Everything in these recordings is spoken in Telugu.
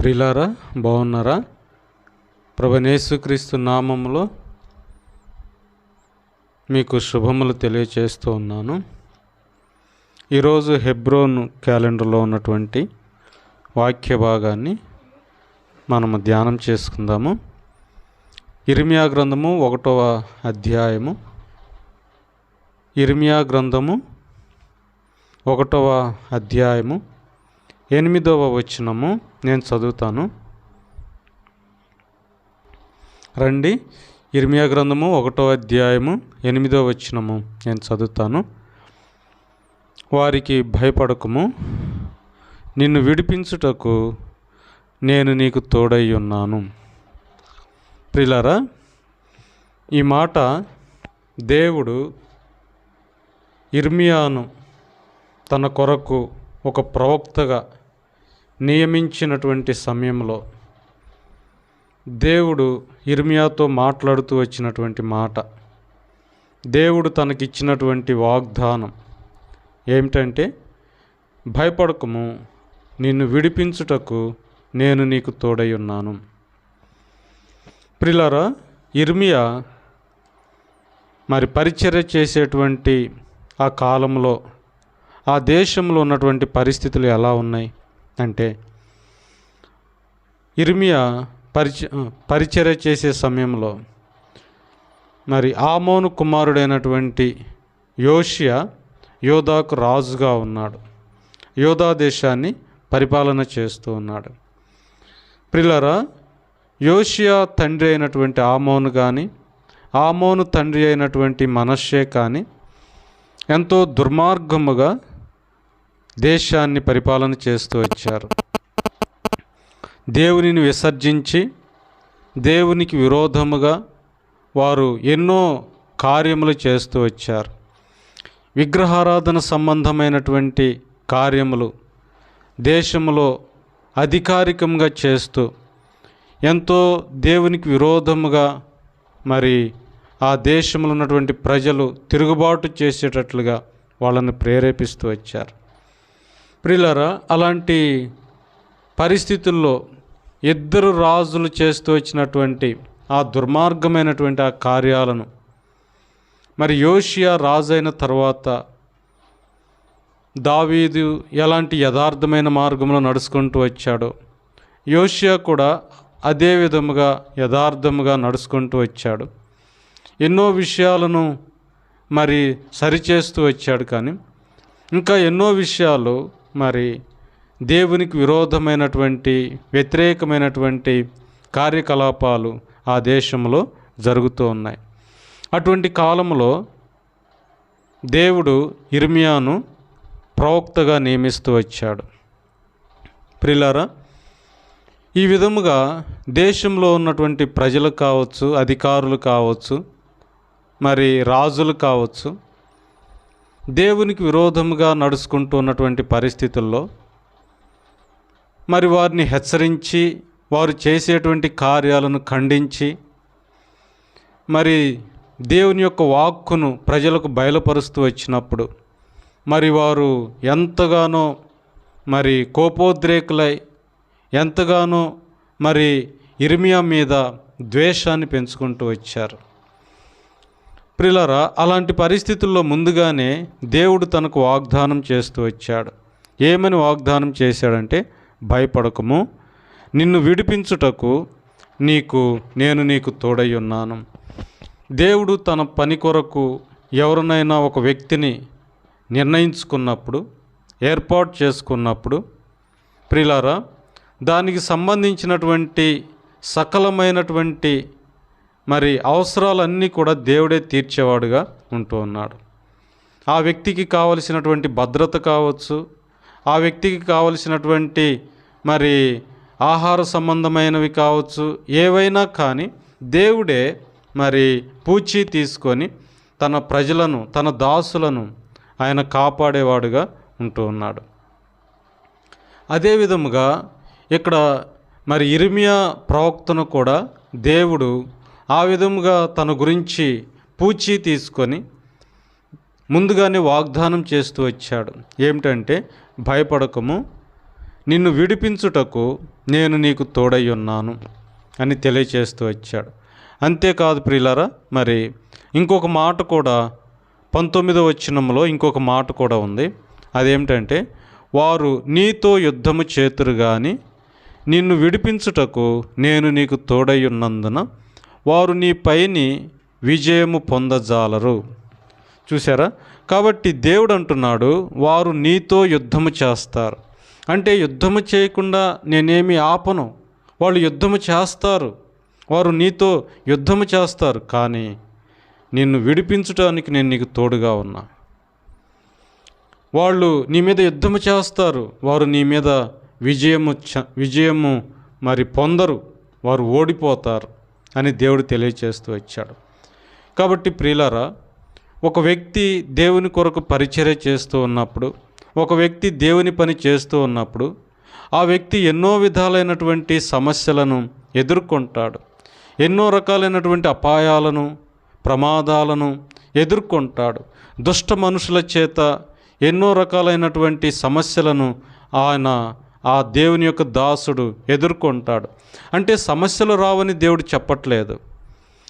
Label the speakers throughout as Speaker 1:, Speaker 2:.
Speaker 1: ప్రిలారా బాగున్నారా? ప్రభనేసుక్రీస్తు నామంలో మీకు శుభములు తెలియచేస్తూ ఉన్నాను. ఈరోజు హెబ్రోన్ క్యాలెండర్లో ఉన్నటువంటి వాక్య భాగాన్ని మనము ధ్యానం చేసుకుందాము. ఇర్మియా గ్రంథము ఒకటవ అధ్యాయము. ఇర్మియా గ్రంథము ఒకటవ అధ్యాయము. ఎనిమిదవ వచనము. నేను చదువుతాను. రండి. ఇర్మియా గ్రంథము ఒకటో అధ్యాయము ఎనిమిదో వచనము. నేను చదువుతాను. వారికి భయపడకము. నిన్ను విడిపించుటకు నేను నీకు తోడై ఉన్నాను. ప్రిలరా ఈ మాట దేవుడు ఇర్మియాను తన కొరకు ఒక ప్రవక్తగా నియమించినటువంటి సమయంలో దేవుడు ఇర్మియాతో మాట్లాడుతూ వచ్చినటువంటి మాట. దేవుడు తనకిచ్చినటువంటి వాగ్దానం ఏమిటంటే భయపడకము నిన్ను విడిపించుటకు నేను నీకు తోడై ఉన్నాను. ప్రిలరా ఇర్మియా మరి పరిచర్య చేసేటువంటి ఆ కాలంలో ఆ దేశంలో ఉన్నటువంటి పరిస్థితులు ఎలా ఉన్నాయి? అంటే ఇర్మియా పరిచ పరిచర్య చేసే సమయంలో మరి ఆమోను కుమారుడైనటువంటి యోషియా యోధాకు రాజుగా ఉన్నాడు. యోధా దేశాన్ని పరిపాలన చేస్తూ ఉన్నాడు. ప్రిలరా యోషియా తండ్రి అయినటువంటి ఆమోను కానీ ఆమోను తండ్రి అయినటువంటి మనషే కానీ ఎంతో దుర్మార్గముగా దేశాన్ని పరిపాలన చేస్తూ వచ్చారు. దేవునిని విసర్జించి దేవునికి విరోధముగా వారు ఎన్నో కార్యములు చేస్తూ వచ్చారు. విగ్రహారాధన సంబంధమైనటువంటి కార్యములు దేశంలో అధికారికంగా చేస్తూ ఎంతో దేవునికి విరోధముగా మరి ఆ దేశంలో ఉన్నటువంటి ప్రజలు తిరుగుబాటు చేసేటట్లుగా వాళ్ళని ప్రేరేపిస్తూ వచ్చారు. ప్రిలరా అలాంటి పరిస్థితుల్లో ఇద్దరు రాజులు చేస్తూ వచ్చినటువంటి ఆ దుర్మార్గమైనటువంటి ఆ కార్యాలను మరి యోషియా రాజైన తర్వాత దావీదు ఎలాంటి యథార్థమైన మార్గంలో నడుచుకుంటూ వచ్చాడో యోషియా కూడా అదే విధముగా యథార్థముగా నడుచుకుంటూ వచ్చాడు. ఎన్నో విషయాలను మరి సరిచేస్తూ వచ్చాడు కానీ ఇంకా ఎన్నో విషయాలు మరి దేవునికి విరోధమైనటువంటి వ్యతిరేకమైనటువంటి కార్యకలాపాలు ఆ దేశంలో జరుగుతూ ఉన్నాయి. అటువంటి కాలంలో దేవుడు ఇర్మియాను ప్రవక్తగా నియమిస్తూ వచ్చాడు. ప్రిలారా ఈ విధముగా దేశంలో ఉన్నటువంటి ప్రజలు కావచ్చు అధికారులు కావచ్చు మరి రాజులు కావచ్చు దేవునికి విరోధముగా నడుచుకుంటున్నటువంటి పరిస్థితుల్లో మరి వారిని హెచ్చరించి వారు చేసేటువంటి కార్యాలను ఖండించి మరి దేవుని యొక్క వాక్కును ప్రజలకు బయలుపరుస్తూ వచ్చినప్పుడు మరి వారు ఎంతగానో మరి కోపోద్రేకులై ఎంతగానో మరి ఇర్మియా మీద ద్వేషాన్ని పెంచుకుంటూ వచ్చారు. ప్రిలరా అలాంటి పరిస్థితుల్లో ముందుగానే దేవుడు తనకు వాగ్దానం చేస్తూ వచ్చాడు. ఏమని వాగ్దానం చేశాడంటే భయపడకము నిన్ను విడిపించుటకు నీకు నేను నీకు తోడై ఉన్నాను. దేవుడు తన పని కొరకు ఎవరినైనా ఒక వ్యక్తిని నిర్ణయించుకున్నప్పుడు ఏర్పాటు చేసుకున్నప్పుడు ప్రిలారా దానికి సంబంధించినటువంటి సకలమైనటువంటి మరి అవసరాలన్నీ కూడా దేవుడే తీర్చేవాడుగా ఉంటూ ఉన్నాడు. ఆ వ్యక్తికి కావలసినటువంటి భద్రత కావచ్చు ఆ వ్యక్తికి కావలసినటువంటి మరి ఆహార సంబంధమైనవి కావచ్చు ఏవైనా కానీ దేవుడే మరి పూచి తీసుకొని తన ప్రజలను తన దాసులను ఆయన కాపాడేవాడుగా ఉంటూ ఉన్నాడు. అదే విధముగా ఇక్కడ మరి ఇరిమియా ప్రవక్తను కూడా దేవుడు ఆ విధముగా తన గురించి పూచి తీసుకొని ముందుగానే వాగ్దానం చేస్తూ వచ్చాడు. ఏమిటంటే భయపడకము నిన్ను విడిపించుటకు నేను నీకు తోడై ఉన్నాను అని తెలియచేస్తూ వచ్చాడు. అంతేకాదు ప్రియులరా మరి ఇంకొక మాట కూడా పంతొమ్మిదో వచ్చినంలో ఇంకొక మాట కూడా ఉంది. అదేమిటంటే వారు నీతో యుద్ధము చేతురు కానీ నిన్ను విడిపించుటకు నేను నీకు తోడై ఉన్నందున వారు నీ పైని విజయము పొందజాలరు. చూసారా కాబట్టి దేవుడు అంటున్నాడు వారు నీతో యుద్ధము చేస్తారు. అంటే యుద్ధము చేయకుండా నేనేమి ఆపను? వాళ్ళు యుద్ధము చేస్తారు. వారు నీతో యుద్ధము చేస్తారు కానీ నిన్ను విడిపించడానికి నేను నీకు తోడుగా ఉన్నా. వాళ్ళు నీ మీద యుద్ధము చేస్తారు వారు నీ మీద విజయము చ విజయము మరి పొందరు వారు ఓడిపోతారు. అని దేవుడు తెలియచేస్తూ వచ్చాడు. కాబట్టి ప్రియులారా ఒక వ్యక్తి దేవుని కొరకు పరిచర్య చేస్తూ ఉన్నప్పుడు ఒక వ్యక్తి దేవుని పని చేస్తూ ఉన్నప్పుడు ఆ వ్యక్తి ఎన్నో విధాలైనటువంటి సమస్యలను ఎదుర్కొంటాడు. ఎన్నో రకాలైనటువంటి అపాయాలను ప్రమాదాలను ఎదుర్కొంటాడు. దుష్ట మనుషుల చేత ఎన్నో రకాలైనటువంటి సమస్యలను ఆయన ఆ దేవుని యొక్క దాసుడు ఎదుర్కొంటాడు. అంటే సమస్యలు రావని దేవుడు చెప్పట్లేదు.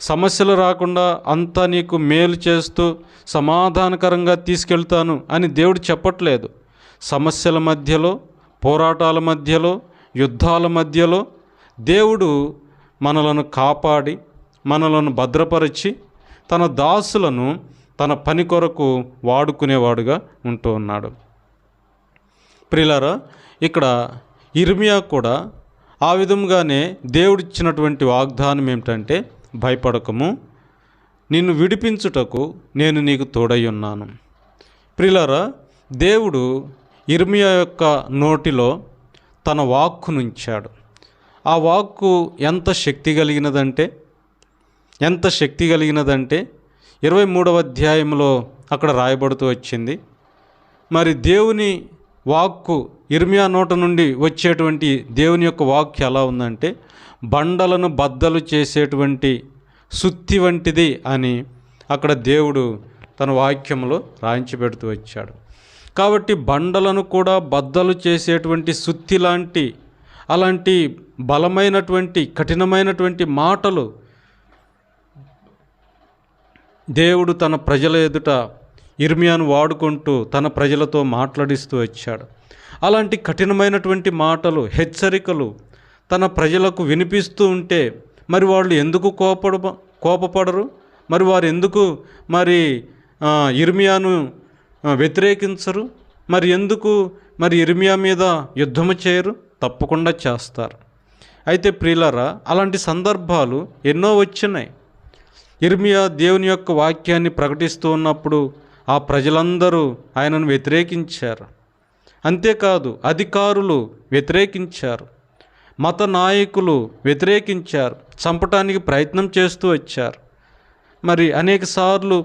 Speaker 1: సమస్యలు రాకుండా అంతా నీకు మేలు చేస్తూ సమాధానకరంగా తీసుకెళ్తాను అని దేవుడు చెప్పట్లేదు. సమస్యల మధ్యలో పోరాటాల మధ్యలో యుద్ధాల మధ్యలో దేవుడు మనలను కాపాడి మనలను భద్రపరిచి తన దాసులను తన పని కొరకు వాడుకునేవాడుగా ఉంటూ ఉన్నాడు. ప్రిలరా ఇక్కడ ఇర్మియా కూడా ఆ విధంగానే దేవుడిచ్చినటువంటి వాగ్దానం ఏమిటంటే భయపడకము నిన్ను విడిపించుటకు నేను నీకు తోడై ఉన్నాను. ప్రిలారా దేవుడు ఇర్మియా యొక్క నోటిలో తన వాక్కునుంచాడు. ఆ వాక్కు ఎంత శక్తి కలిగినదంటే ఎంత శక్తి కలిగినదంటే ఇరవై మూడవ అధ్యాయంలో అక్కడ రాయబడుతూ వచ్చింది. మరి దేవుని వాక్కు ఇర్మియా నోట నుండి వచ్చేటువంటి దేవుని యొక్క వాక్ ఎలా ఉందంటే బండలను బద్దలు చేసేటువంటి సుత్తి వంటిది అని అక్కడ దేవుడు తన వాక్యంలో రాయించి పెడుతూ వచ్చాడు. కాబట్టి బండలను కూడా బద్దలు చేసేటువంటి సుత్తి లాంటి అలాంటి బలమైనటువంటి కఠినమైనటువంటి మాటలు దేవుడు తన ప్రజల ఎదుట ఇర్మియాను వాడుకుంటూ తన ప్రజలతో మాట్లాడిస్తూ వచ్చాడు. అలాంటి కఠినమైనటువంటి మాటలు హెచ్చరికలు తన ప్రజలకు వినిపిస్తూ ఉంటే మరి వాళ్ళు ఎందుకు కోపడ కోపపడరు? మరి వారు ఎందుకు మరి ఇర్మియాను వ్యతిరేకించరు? మరి ఎందుకు మరి ఇర్మియా మీద యుద్ధము చేయరు? తప్పకుండా చేస్తారు. అయితే ప్రియులరా అలాంటి సందర్భాలు ఎన్నో వచ్చినాయి. ఇర్మియా దేవుని యొక్క వాక్యాన్ని ప్రకటిస్తూ ఉన్నప్పుడు ఆ ప్రజలందరూ ఆయనను వ్యతిరేకించారు. అంతేకాదు అధికారులు వ్యతిరేకించారు. మత నాయకులు వ్యతిరేకించారు. చంపటానికి ప్రయత్నం చేస్తూ వచ్చారు. మరి అనేక సార్లు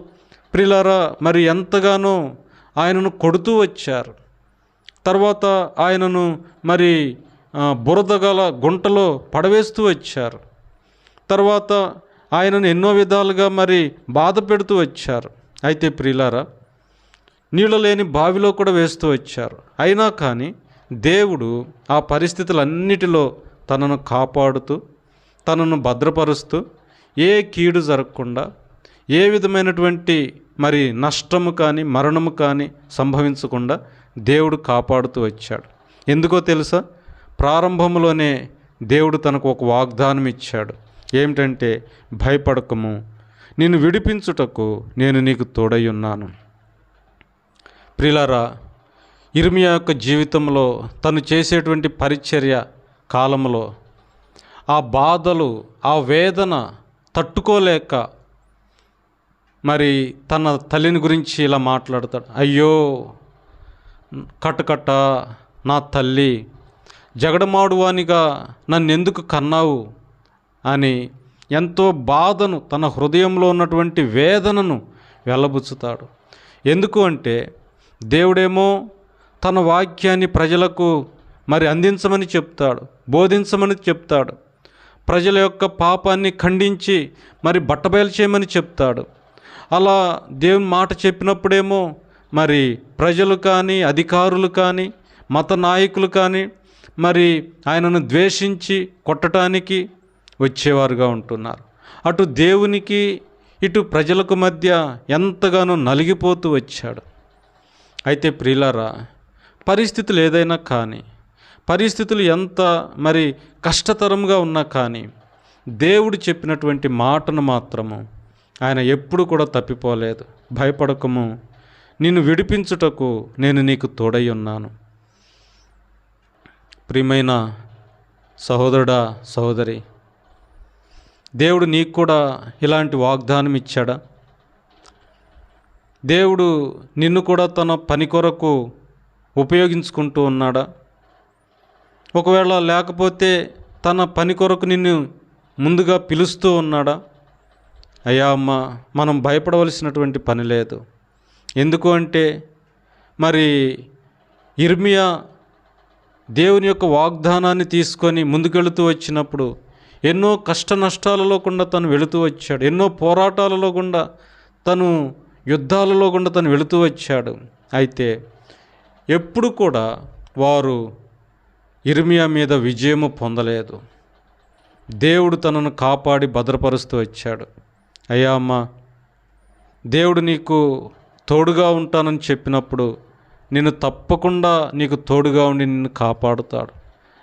Speaker 1: ప్రిలారా మరి ఎంతగానో ఆయనను కొడుతూ వచ్చారు. తర్వాత ఆయనను మరి బురదగల బురద గల గుంటలో పడవేస్తూ వచ్చారు. తర్వాత ఆయనను ఎన్నో విధాలుగా మరి బాధ పెడుతూ వచ్చారు. అయితే ప్రిలారా నీళ్ళు లేని బావిలో కూడా వేస్తూ వచ్చారు. అయినా కానీ దేవుడు ఆ పరిస్థితులన్నిటిలో తనను కాపాడుతూ తనను భద్రపరుస్తూ ఏ కీడు జరగకుండా ఏ విధమైనటువంటి మరి నష్టము కానీ మరణము కానీ సంభవించకుండా దేవుడు కాపాడుతూ వచ్చాడు. ఎందుకో తెలుసా? ప్రారంభంలోనే దేవుడు తనకు ఒక వాగ్దానం ఇచ్చాడు ఏమిటంటే భయపడకము నిన్ను విడిపించుటకు నేను నీకు తోడై ఉన్నాను. ప్రిలారా ఇర్మియా యొక్క జీవితంలో తను చేసేటువంటి పరిచర్య కాలంలో ఆ బాధలు ఆ వేదన తట్టుకోలేక మరి తన తల్లిని గురించి ఇలా మాట్లాడతాడు. అయ్యో కటకట నా తల్లి జగడమాడువానిగా నన్నెందుకు కన్నావు? అని ఎంతో బాధను తన హృదయంలో ఉన్నటువంటి వేదనను వెళ్ళబుచ్చుతాడు ఎందుకు అంటే దేవుడేమో తన వాక్యాన్ని ప్రజలకు మరి అందించమని చెప్తాడు బోధించమని చెప్తాడు ప్రజల యొక్క పాపాన్ని ఖండించి మరి బట్టబయలు చేయమని చెప్తాడు. అలా దేవుని మాట చెప్పినప్పుడేమో మరి ప్రజలు కానీ అధికారులు కానీ మత నాయకులు కానీ మరి ఆయనను ద్వేషించి కొట్టడానికి వచ్చేవారుగా ఉంటున్నారు. అటు దేవునికి ఇటు ప్రజలకు మధ్య ఎంతగానో నలిగిపోతూ వచ్చాడు. అయితే ప్రియులారా పరిస్థితులు ఏదైనా కానీ పరిస్థితులు ఎంత మరి కష్టతరంగా ఉన్నా కానీ దేవుడు చెప్పినటువంటి మాటను మాత్రము ఆయన ఎప్పుడు కూడా తప్పిపోలేదు. భయపడకము. నిన్ను విడిపించుటకు నేను నీకు తోడై ఉన్నాను. ప్రియమైన సహోదరుడా సహోదరి దేవుడు నీకు కూడా ఇలాంటి వాగ్దానం ఇచ్చాడా? దేవుడు నిన్ను కూడా తన పని కొరకు ఉపయోగించుకుంటూ ఉన్నాడా? ఒకవేళ లేకపోతే తన పని కొరకు నిన్ను ముందుగా పిలుస్తూ ఉన్నాడా? అయ్యా అమ్మ మనం భయపడవలసినటువంటి పని లేదు. ఎందుకు అంటే మరి ఇర్మియా దేవుని యొక్క వాగ్దానాన్ని తీసుకొని ముందుకెళుతూ వచ్చినప్పుడు ఎన్నో కష్ట నష్టాలలో గుండా తను వెళుతూ వచ్చాడు. ఎన్నో పోరాటాలలో గుండా తను యుద్ధాలలో గుండా తను వెళుతూ వచ్చాడు. అయితే ఎప్పుడు కూడా వారు ఇర్మియా మీద విజయము పొందలేదు. దేవుడు తనను కాపాడి భద్రపరుస్తూ వచ్చాడు. అయ్యా అమ్మ దేవుడు నీకు తోడుగా ఉంటానని చెప్పినప్పుడు నేను తప్పకుండా నీకు తోడుగా ఉండి నిన్ను కాపాడుతాడు.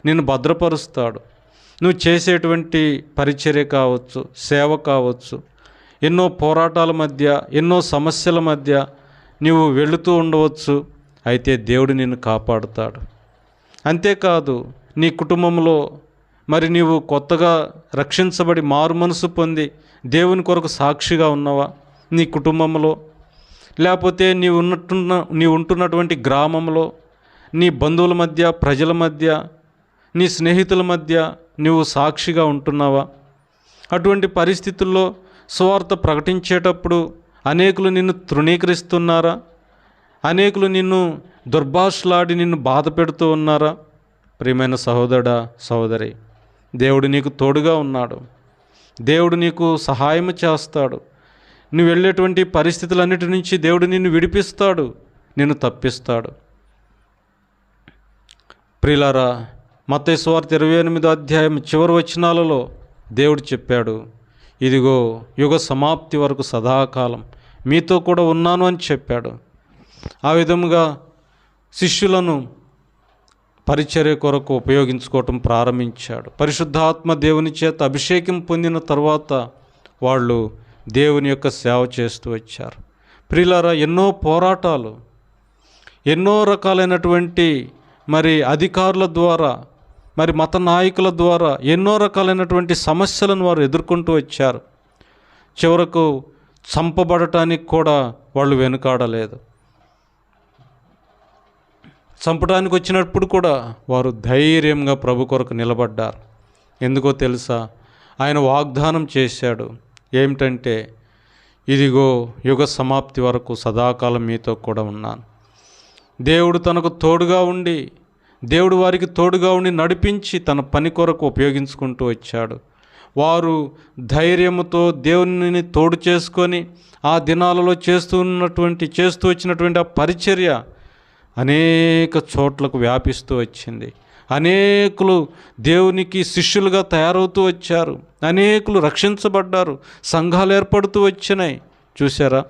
Speaker 1: నిన్ను భద్రపరుస్తాడు. నువ్వు చేసేటువంటి పరిచర్య కావచ్చు సేవ కావచ్చు ఎన్నో పోరాటాల మధ్య ఎన్నో సమస్యల మధ్య నీవు వెళుతూ ఉండవచ్చు అయితే దేవుడు నిన్ను కాపాడుతాడు. అంతేకాదు నీ కుటుంబంలో మరి నీవు కొత్తగా రక్షించబడి మారు మనసు పొంది దేవుని కొరకు సాక్షిగా ఉన్నావా? నీ కుటుంబంలో? లేకపోతే నీ ఉన్నట్టున్న నీ ఉంటున్నటువంటి గ్రామంలో? నీ బంధువుల మధ్య ప్రజల మధ్య? నీ స్నేహితుల మధ్య? నువ్వు సాక్షిగా ఉంటున్నావా? అటువంటి పరిస్థితుల్లో సువార్త ప్రకటించేటప్పుడు అనేకులు నిన్ను తృణీకరిస్తున్నారా? అనేకులు నిన్ను దుర్భాషలాడి నిన్ను బాధ పెడుతూ ఉన్నారా? ప్రియమైన సహోదరుడా సహోదరి దేవుడు నీకు తోడుగా ఉన్నాడు. దేవుడు నీకు సహాయం చేస్తాడు. నువ్వు వెళ్ళేటువంటి పరిస్థితులన్నిటి నుంచి దేవుడు నిన్ను విడిపిస్తాడు నిన్ను తప్పిస్తాడు. ప్రిలారా మత్తయి ఇరవై ఎనిమిదో అధ్యాయం చివరి వచనాలలో దేవుడు చెప్పాడు ఇదిగో యుగ సమాప్తి వరకు సదాకాలం మీతో కూడా ఉన్నాను అని చెప్పాడు. ఆ విధముగా శిష్యులను పరిచర్య కొరకు ఉపయోగించుకోవటం ప్రారంభించాడు. పరిశుద్ధాత్మ దేవుని చేత అభిషేకం పొందిన తర్వాత వాళ్ళు దేవుని యొక్క సేవ చేస్తూ వచ్చారు. ప్రియులారా ఎన్నో పోరాటాలు ఎన్నో రకాలైనటువంటి మరి అధికారుల ద్వారా మరి మత నాయకుల ద్వారా ఎన్నో రకాలైనటువంటి సమస్యలను వారు ఎదుర్కొంటూ వచ్చారు. చివరకు చంపబడటానికి కూడా వాళ్ళు వెనుకాడలేదు. చంపడానికి వచ్చినప్పుడు కూడా వారు ధైర్యంగా ప్రభు కొరకు నిలబడ్డారు. ఎందుకో తెలుసా? ఆయన వాగ్దానం చేశాడు. ఏమిటంటే ఇదిగో యుగ సమాప్తి వరకు సదాకాలం మీతో కూడా ఉన్నాను. దేవుడు తనకు తోడుగా ఉండి దేవుడు వారికి తోడుగా ఉండి నడిపించి తన పని కొరకు ఉపయోగించుకుంటూ వచ్చాడు. వారు ధైర్యముతో దేవుని తోడు చేసుకొని ఆ దినాలలో చేస్తూ ఉన్నటువంటి చేస్తూ వచ్చినటువంటి ఆ పరిచర్య అనేక చోట్లకు వ్యాపిస్తూ వచ్చింది. అనేకులు దేవునికి శిష్యులుగా తయారవుతూ వచ్చారు. అనేకులు రక్షించబడ్డారు. సంఘాలు ఏర్పడుతూ వచ్చినాయి. చూసారా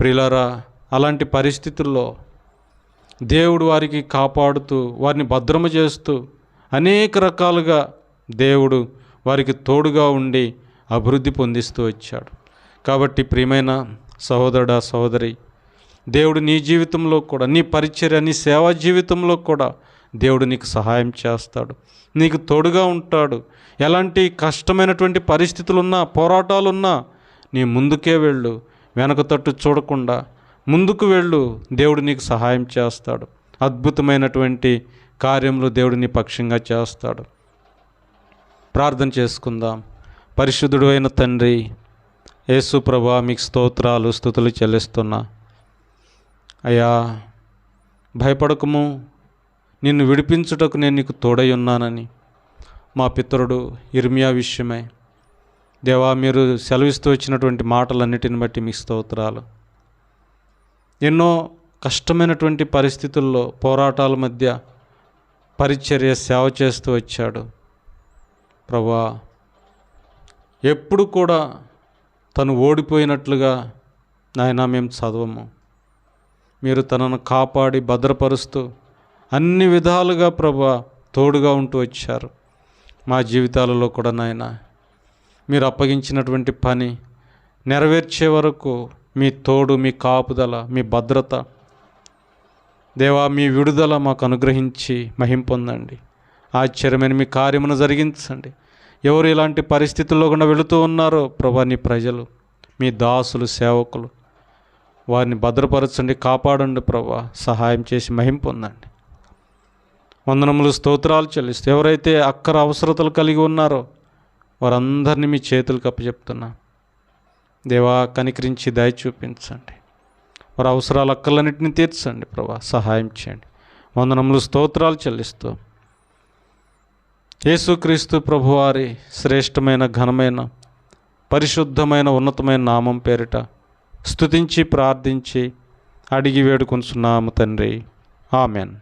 Speaker 1: ప్రిలరా అలాంటి పరిస్థితుల్లో దేవుడు వారికి కాపాడుతూ వారిని భద్రమ చేస్తూ అనేక రకాలుగా దేవుడు వారికి తోడుగా ఉండి అభివృద్ధి పొందిస్తూ వచ్చాడు. కాబట్టి ప్రియమైన సహోదరుడా సహోదరి దేవుడు నీ జీవితంలో కూడా నీ పరిచర్య నీ సేవా జీవితంలో కూడా దేవుడు నీకు సహాయం చేస్తాడు. నీకు తోడుగా ఉంటాడు. ఎలాంటి కష్టమైనటువంటి పరిస్థితులున్నా పోరాటాలున్నా నీ ముందుకే వెళ్ళు. వెనక తట్టు చూడకుండా ముందుకు వెళ్ళు దేవుడు నీకు సహాయం చేస్తాడు. అద్భుతమైనటువంటి కార్యంలో దేవుడిని పక్షంగా చేస్తాడు. ప్రార్థన చేసుకుందాం. పరిశుద్ధుడు అయిన తండ్రి యేసు ప్రభా మీకు స్తోత్రాలు స్థుతులు చెల్లిస్తున్నా. అయ్యా భయపడకము. నిన్ను విడిపించుటకు నేను నీకు తోడై ఉన్నానని. మా పితరుడు ఇర్మియా విషయమై దేవా మీరు సెలవిస్తూ వచ్చినటువంటి మాటలన్నిటిని బట్టి మీ స్తోత్రాలు. ఎన్నో కష్టమైనటువంటి పరిస్థితుల్లో పోరాటాల మధ్య పరిచర్య సేవ చేస్తూ వచ్చాడు. ప్రభా ఎప్పుడు కూడా తను ఓడిపోయినట్లుగా నాయన మేము చదవము. మీరు తనను కాపాడి భద్రపరుస్తూ అన్ని విధాలుగా ప్రభా తోడుగా ఉంటూ వచ్చారు. మా జీవితాలలో కూడా నాయన మీరు అప్పగించినటువంటి పని నెరవేర్చే వరకు మీ తోడు మీ కాపుదల మీ భద్రత. దేవా మీ విడుదల మాకు అనుగ్రహించి మహింపొందండి ఆశ్చర్యమైన మీ కార్యమును జరిగించండి. ఎవరు ఇలాంటి పరిస్థితుల్లో కూడా వెళుతూ ఉన్నారో ప్రభా నీ ప్రజలు మీ దాసులు సేవకులు. వారిని భద్రపరచండి కాపాడండి ప్రభా సహాయం చేసి మహింపొందండి వందనములు స్తోత్రాలు చెల్లిస్తూ ఎవరైతే అక్కర అవసరతలు కలిగి ఉన్నారో వారందరినీ మీ చేతులకు అప్పచెప్తున్నా. దేవా కనికరించి దయ చూపించండి. వారి అవసరాలు అక్కలన్నింటినీ తీర్చండి ప్రభా సహాయం చేయండి. వందనములు స్తోత్రాలు చెల్లిస్తూ. యేసుక్రీస్తు ప్రభువారి శ్రేష్టమైన ఘనమైన పరిశుద్ధమైన ఉన్నతమైన నామం పేరిట స్తుతించి ప్రార్థించి అడిగి వేడుకొంచున్నాము తండ్రి. ఆమెన్.